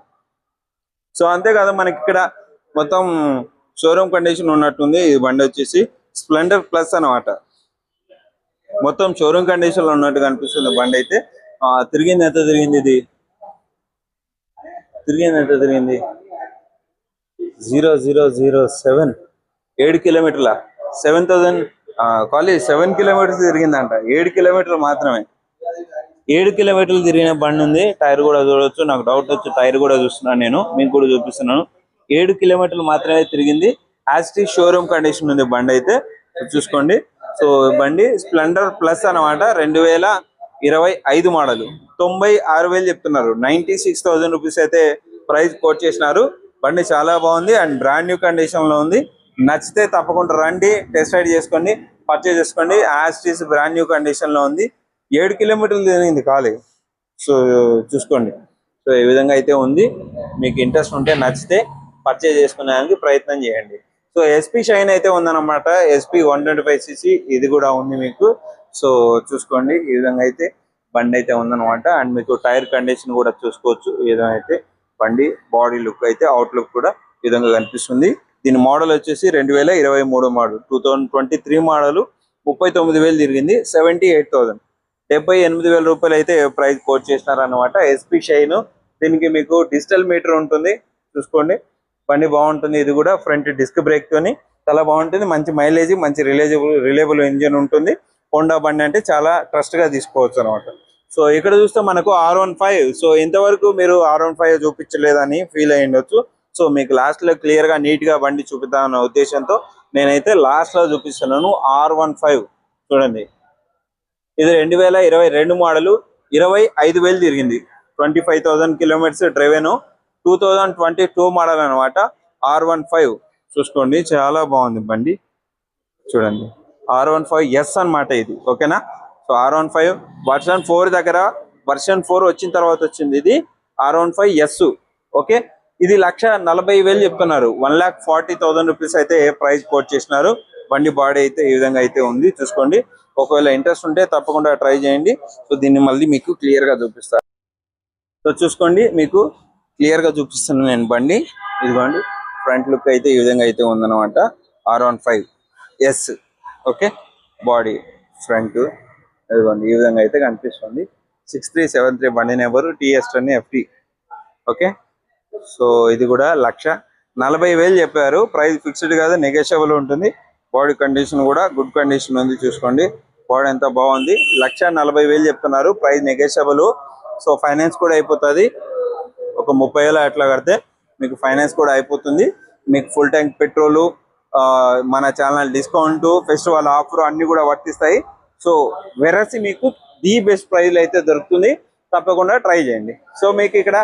సో అంతేకాదు మనకి ఇక్కడ మొత్తం షోరూమ్ కండిషన్ ఉన్నట్టుంది. ఈ బండి వచ్చేసి స్ప్లెండర్ ప్లస్ అన్నమాట. మొత్తం షోరూమ్ కండిషన్లో ఉన్నట్టు కనిపిస్తుంది బండి అయితే. తిరిగింది ఎంత తిరిగింది ఇది? తిరిగింది ఎంత తిరిగింది? Zero zero zero seven. ఏడు కిలోమీటర్ల? Seven thousand college seven kilometres తిరిగిందంట. ఏడు కిలోమీటర్లు మాత్రమే. ఏడు కిలోమీటర్లు తిరిగిన బండి ఉంది. టైర్ కూడా చూడొచ్చు. నాకు డౌట్ వచ్చి టైర్ కూడా చూస్తున్నాను నేను. మీకు కూడా చూపిస్తున్నాను. ఏడు కిలోమీటర్లు మాత్రమే తిరిగింది. యాస్టీ షోరూమ్ కండిషన్ ఉంది బండి అయితే. చూసుకోండి. సో బండి స్ప్లెండర్ ప్లస్ అన్నమాట. రెండు వేల ఇరవై ఐదు మోడల్ తొంభై ఆరు వేలు చెప్తున్నారు. నైన్టీ సిక్స్ థౌసండ్ రూపీస్ అయితే ప్రైస్ కోట్ చేసినారు. బండి చాలా బాగుంది. అండ్ బ్రాండ్ న్యూ కండిషన్లో ఉంది. నచ్చితే తప్పకుండా రండి. టెస్ట్ రైడ్ చేసుకోండి. పర్చేజ్ చేసుకోండి. యాస్టీస్ బ్రాండ్ న్యూ కండిషన్లో ఉంది. ఏడు కిలోమీటర్లు తిరిగింది ఖాళీ సో చూసుకోండి. సో ఈ విధంగా అయితే ఉంది. మీకు ఇంట్రెస్ట్ ఉంటే నచ్చితే పర్చేజ్ చేసుకునేదానికి ప్రయత్నం చేయండి. సో ఎస్పీ షైన్ అయితే ఉందన్నమాట. SP one twenty five CC ఇది కూడా ఉంది మీకు. సో చూసుకోండి. ఈ విధంగా అయితే బండి అయితే ఉందన్నమాట. అండ్ మీకు టైర్ కండిషన్ కూడా చూసుకోవచ్చు. ఈ విధంగా అయితే బండి బాడీ లుక్ అయితే అవుట్ లుక్ కూడా ఈ విధంగా కనిపిస్తుంది. దీని మోడల్ వచ్చేసి రెండు వేల ఇరవై మూడు model. Two thousand twenty three model ముప్పై తొమ్మిది వేలు తిరిగింది. Seventy eight thousand. డెబ్బై ఎనిమిది వేల రూపాయలు అయితే ప్రైస్ కోట్ చేసినారు అనమాట ఎస్పీ షైన్ దీనికి మీకు డిజిటల్ మీటర్ ఉంటుంది. చూసుకోండి. బండి బాగుంటుంది. ఇది కూడా ఫ్రంట్ డిస్క్ బ్రేక్ తోని. చాలా బాగుంటుంది. మంచి మైలేజ్ మంచి రిలేజబుల్ రిలేబుల్ ఇంజిన్ ఉంటుంది. హోండా బండి అంటే చాలా ట్రస్ట్గా తీసుకోవచ్చు అనమాట సో ఇక్కడ చూస్తే మనకు ఆర్ వన్ ఫైవ్. సో ఇంతవరకు మీరు ఆర్ వన్ ఫైవ్ చూపించలేదని ఫీల్ అయ్యి ఉండొచ్చు. సో మీకు లాస్ట్లో క్లియర్గా నీట్గా బండి చూపిద్దామన్న ఉద్దేశంతో నేనైతే లాస్ట్లో చూపిస్తున్నాను ఆర్ వన్ ఫైవ్. చూడండి. ఇది రెండు వేల ఇరవై రెండు మోడల్ ఇరవై ఐదు వేలు తిరిగింది. Twenty five thousand kilometres driven two thousand twenty two model అనమాట ఆర్ వన్ ఫైవ్. చూసుకోండి చాలా బాగుంది బండి. చూడండి ఆర్ వన్ ఫైవ్ ఎస్ అనమాట ఇది. ఓకేనా? So R one five. Version four దగ్గర వర్షన్ ఫోర్ వచ్చిన తర్వాత వచ్చింది ఇది. R one five S. Okay? ఇది లక్ష నలభై వేలు చెప్తున్నారు. One lakh forty thousand rupees అయితే ప్రైస్ కోట్ చేసినారు. బండి బాడీ అయితే ఈ విధంగా అయితే ఉంది. చూసుకోండి ఒకవేళ ఇంట్రెస్ట్ ఉంటే తప్పకుండా ట్రై చేయండి. సో దీన్ని మళ్ళీ మీకు క్లియర్గా చూపిస్తాను సో చూసుకోండి మీకు క్లియర్గా చూపిస్తున్నాను నేను బండి. ఇదిగోండి ఫ్రంట్ లుక్ అయితే ఈ విధంగా అయితే ఉందన్నమాట. R one five S okay body front ఇదిగోండి ఈ విధంగా అయితే కనిపిస్తుంది. సిక్స్ త్రీ సెవెన్ త్రీ బండి number TS ten FT okay so ఇది కూడా లక్ష. నలభై వేలు చెప్పారు. ప్రైస్ ఫిక్స్డ్ కాదు నెగోషియబుల్ ఉంటుంది. బాడీ కండిషన్ కూడా గుడ్ కండిషన్ ఉంది చూసుకోండి. గోడ ఎంత బాగుంది? లక్ష నలభై వేలు చెప్తున్నారు. ప్రైస్ నెగోషియబుల్ సో ఫైనాన్స్ కూడా అయిపోతుంది. ఒక ముప్పై వేల అట్లా కడితే మీకు ఫైనాన్స్ కూడా అయిపోతుంది. మీకు ఫుల్ ట్యాంక్ పెట్రోల్ మన ఛానల్ డిస్కౌంట్ ఫెస్టివల్ ఆఫర్ అన్ని కూడా వర్తిస్తాయి. సో వెరసి మీకు ది బెస్ట్ ప్రైస్ అయితే దొరుకుతుంది. తప్పకుండా ట్రై చేయండి. సో మీకు ఇక్కడ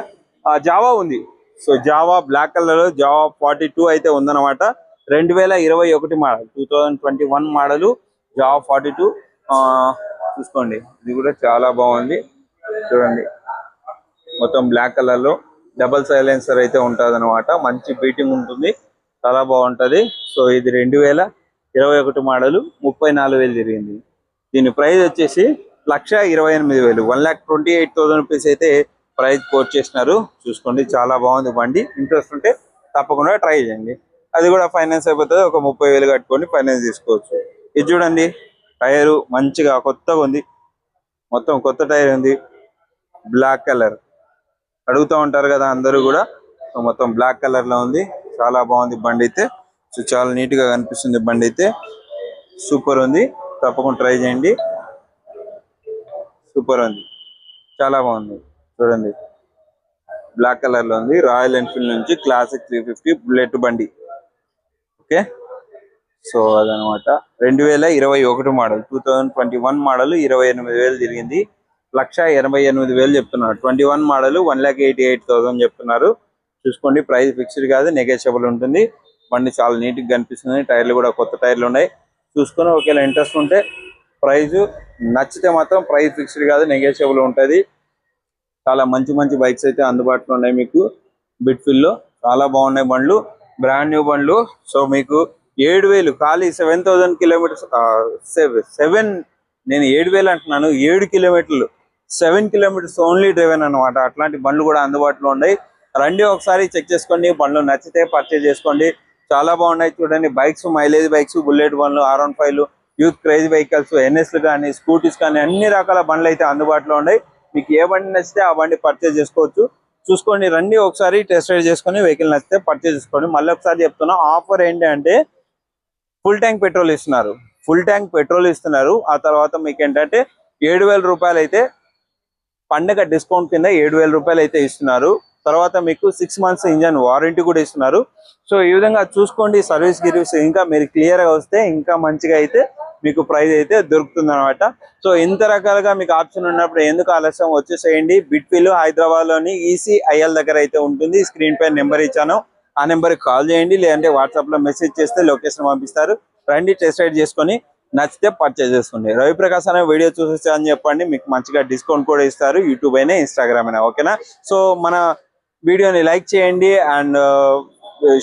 జావా ఉంది. So Java black colour Java forty two అయితే ఉందన్నమాట. రెండు వేల ఇరవై ఒకటి model two thousand twenty one model Java forty two చూసుకోండి. ఇది కూడా చాలా బాగుంది. చూడండి. మొత్తం బ్లాక్ కలర్లో డబల్ సైలెన్సర్ అయితే ఉంటుంది అనమాట మంచి బీటింగ్ ఉంటుంది. చాలా బాగుంటది. సో ఇది రెండు వేల ఇరవై ఒకటి మోడల్ ముప్పై నాలుగు వేలు జరిగింది. దీని ప్రైస్ వచ్చేసి లక్ష ఇరవై ఎనిమిది వేలు. One lakh twenty eight thousand rupees అయితే ప్రైస్ కోట్ చేసినారు. చూసుకోండి. చాలా బాగుంది బండి. ఇంట్రెస్ట్ ఉంటే తప్పకుండా ట్రై చేయండి. అది కూడా ఫైనాన్స్ అయిపోతుంది. ఒక ముప్పై వేలు కట్టుకొని ఫైనాన్స్ తీసుకోవచ్చు. ఇది చూడండి. టైరు మంచిగా కొత్తగా ఉంది. మొత్తం కొత్త టైర్ ఉంది. బ్లాక్ కలర్ అడుగుతూ ఉంటారు కదా అందరూ కూడా. మొత్తం బ్లాక్ కలర్లో ఉంది. చాలా బాగుంది బండి అయితే. సో చాలా నీట్గా కనిపిస్తుంది బండి అయితే. సూపర్ ఉంది. తప్పకుండా ట్రై చేయండి. సూపర్ ఉంది. చాలా బాగుంది. చూడండి. బ్లాక్ కలర్లో ఉంది. రాయల్ ఎన్ఫీల్డ్ నుంచి క్లాసిక్ త్రీ ఫిఫ్టీ బుల్లెట్ బండి. ఓకే సో అదనమాట. రెండు వేల ఇరవై ఒకటి model two thousand twenty one model ఇరవై ఎనిమిది వేలు తిరిగింది. లక్ష ఎనభై ఎనిమిది వేలు చెప్తున్నారు. Twenty one model one lakh eighty eight thousand చెప్తున్నారు. చూసుకోండి ప్రైస్ ఫిక్స్డ్ కాదు నెగోషియబుల్ ఉంటుంది. బండి చాలా నీట్గా కనిపిస్తుంది. టైర్లు కూడా కొత్త టైర్లు ఉన్నాయి. చూసుకొని ఒకవేళ ఇంట్రెస్ట్ ఉంటే ప్రైజు నచ్చితే మాత్రం ప్రైస్ ఫిక్స్డ్ కాదు నెగోషియబుల్ ఉంటుంది. చాలా మంచి మంచి బైక్స్ అయితే అందుబాటులో ఉన్నాయి మీకు. బిట్ఫిల్లో చాలా బాగున్నాయి బండ్లు. బ్రాండ్ న్యూ బండ్లు. సో మీకు ఏడు వేలు ఖాళీ సెవెన్ థౌసండ్ కిలోమీటర్స్ సెవెన్ నేను ఏడు వేలు అంటున్నాను ఏడు కిలోమీటర్లు సెవెన్ కిలోమీటర్స్ ఓన్లీ డ్రైవెన్ అనమాట అట్లాంటి బండ్లు కూడా అందుబాటులో ఉన్నాయి. రండి ఒకసారి చెక్ చేసుకోండి. బండ్లు నచ్చితే పర్చేజ్ చేసుకోండి. చాలా బాగున్నాయి చూడండి. బైక్స్ మైలేజ్ బైక్స్ బుల్లెట్ బండ్లు R one five youth craze vehicles ఎన్ఎస్లు కానీ స్కూటీస్ కానీ అన్ని రకాల బండ్లు అయితే అందుబాటులో ఉన్నాయి. మీకు ఏ బండి నచ్చితే ఆ బండి పర్చేజ్ చేసుకోవచ్చు. చూసుకోండి రండి ఒకసారి టెస్ట్ రైడ్ చేసుకొని వెహికల్ నచ్చితే పర్చేజ్ చేసుకోండి. మళ్ళీ ఒకసారి చెప్తున్నా ఆఫర్ ఏంటి అంటే ఫుల్ ట్యాంక్ పెట్రోల్ ఇస్తున్నారు. ఫుల్ ట్యాంక్ పెట్రోల్ ఇస్తున్నారు. ఆ తర్వాత మీకు ఏంటంటే ఏడు వేల రూపాయలు అయితే పండగ డిస్కౌంట్ కింద ఏడు వేల రూపాయలు అయితే ఇస్తున్నారు. తర్వాత మీకు సిక్స్ మంత్స్ ఇంజన్ వారంటీ కూడా ఇస్తున్నారు. సో ఈ విధంగా చూసుకోండి సర్వీస్ గిర్వీస్ ఇంకా మీరు క్లియర్గా వస్తే ఇంకా మంచిగా అయితే మీకు ప్రైస్ అయితే దొరుకుతుంది అనమాట సో ఇంత రకాలుగా మీకు ఆప్షన్ ఉన్నప్పుడు ఎందుకు ఆలస్యం? వచ్చేసేయండి. బిట్ఫిల్ హైదరాబాద్లోని ఈసీఐఎల్ దగ్గర అయితే ఉంటుంది. స్క్రీన్ పై నెంబర్ ఇచ్చాను. ఆ నెంబర్ కాల్ చేయండి లేదంటే వాట్సాప్లో మెసేజ్ చేస్తే లొకేషన్ పంపిస్తారు. రండి టెస్ట్ రైడ్ చేసుకొని నచ్చితే పర్చేజ్ చేసుకోండి. రవి ప్రకాశ్ అనే వీడియో చూసొచ్చా అని చెప్పండి మీకు మంచిగా డిస్కౌంట్ కూడా ఇస్తారు యూట్యూబ్ అయినా ఇన్స్టాగ్రామ్ అయినా ఓకేనా సో మన వీడియోని లైక్ చేయండి అండ్ uh,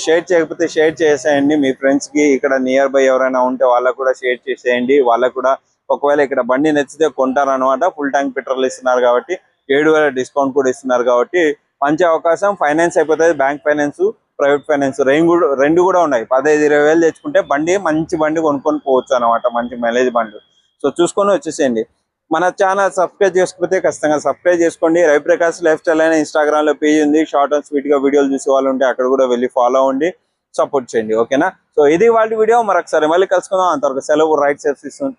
షేర్ చేయకపోతే షేర్ చేసేయండి. మీ ఫ్రెండ్స్కి ఇక్కడ నియర్ బై ఎవరైనా ఉంటే వాళ్ళకు కూడా షేర్ చేసేయండి. వాళ్ళకు కూడా ఒకవేళ ఇక్కడ బండి నచ్చితే కొంటారనమాట ఫుల్ ట్యాంక్ పెట్రోల్ ఇస్తున్నారు కాబట్టి ఏడు వేల డిస్కౌంట్ కూడా ఇస్తున్నారు కాబట్టి మంచి అవకాశం. ఫైనాన్స్ అయిపోతుంది బ్యాంక్ ఫైనాన్స్ ప్రైవేట్ ఫైనాన్స్ రెండు కూడా రెండు కూడా ఉన్నాయి. పదహైదు ఇరవై వేలు తెచ్చుకుంటే బండి మంచి బండి కొనుక్కొని పోవచ్చు అనమాట మంచి మైలేజ్ బండ్లు సో చూసుకొని వచ్చేసేయండి. మన ఛానల్ సబ్స్క్రైబ్ చేసుకుంటే ఖచ్చితంగా సబ్స్క్రైబ్ చేసుకోండి. రవిప్రకాష్ లైఫ్ స్టైల్ అయిన ఇన్స్టాగ్రామ్లో పేజ్ ఉంది. షార్ట్ అండ్ స్వీట్గా వీడియోలు చూసే వాళ్ళు ఉంటే అక్కడ కూడా వెళ్ళి ఫాలో అవ్వండి. సపోర్ట్ చేయండి. ఓకేనా సో ఇది వాళ్ళ వీడియో మరొకసారి మళ్ళీ కలుసుకుందాం. అంతవరకు సెలవు. రైట్ సేఫ్ ఇస్తుంది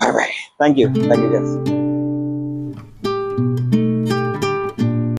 bye bye thank you thank you